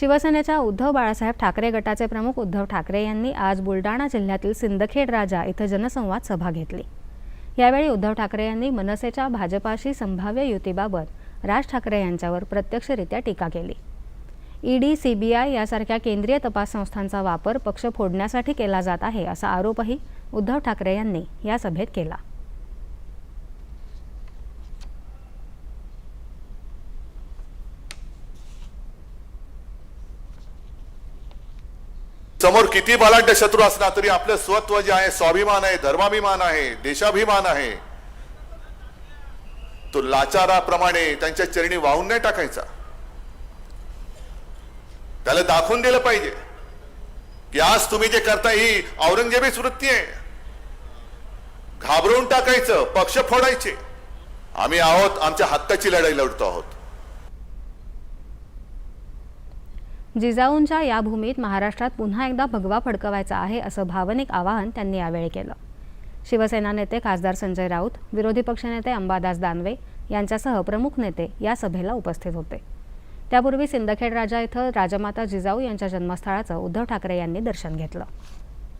शिवसेनेच्या उद्धव बाळासाहेब ठाकरे गटाचे प्रमुख उद्धव ठाकरे यांनी आज बुलडाणा जिल्ह्यातील सिंदखेड राजा इथं जनसंवाद सभा घेतली. यावेळी उद्धव ठाकरे यांनी मनसेच्या भाजपाशी संभाव्य युतीबाबत राज ठाकरे यांच्यावर प्रत्यक्षरित्या टीका केली. ईडी सीबीआय यासारख्या केंद्रीय तपास संस्थांचा वापर पक्ष फोडण्यासाठी केला जात आहे असा आरोपही उद्धव ठाकरे यांनी या सभेत केला. समोर किती बलाढ्य शत्रू असला तरी आपलं स्वत्व जे आहे स्वाभिमान आहे धर्माभिमान आहे देशाभिमान आहे. तो लाचाराप्रमाणे त्यांच्या चरणी वाहून नाही टाकायचा. त्याला दाखवून दिलं पाहिजे की आज तुम्ही जे करता ही औरंगजेबीच वृत्ती आहे. घाबरवून टाकायचं पक्ष फोडायचे. आम्ही आहोत आमच्या हक्काची लढाई लढतो आहोत. जिजाऊंच्या या भूमीत महाराष्ट्रात पुन्हा एकदा भगवा फडकवायचा आहे असं भावनिक आवाहन त्यांनी यावेळी केलं. शिवसेना नेते खासदार संजय राऊत विरोधी पक्षनेते अंबादास दानवे यांच्यासह प्रमुख नेते या सभेला उपस्थित होते. त्यापूर्वी सिंदखेड राजा इथं राजमाता जिजाऊ यांच्या जन्मस्थळाचं उद्धव ठाकरे यांनी दर्शन घेतलं.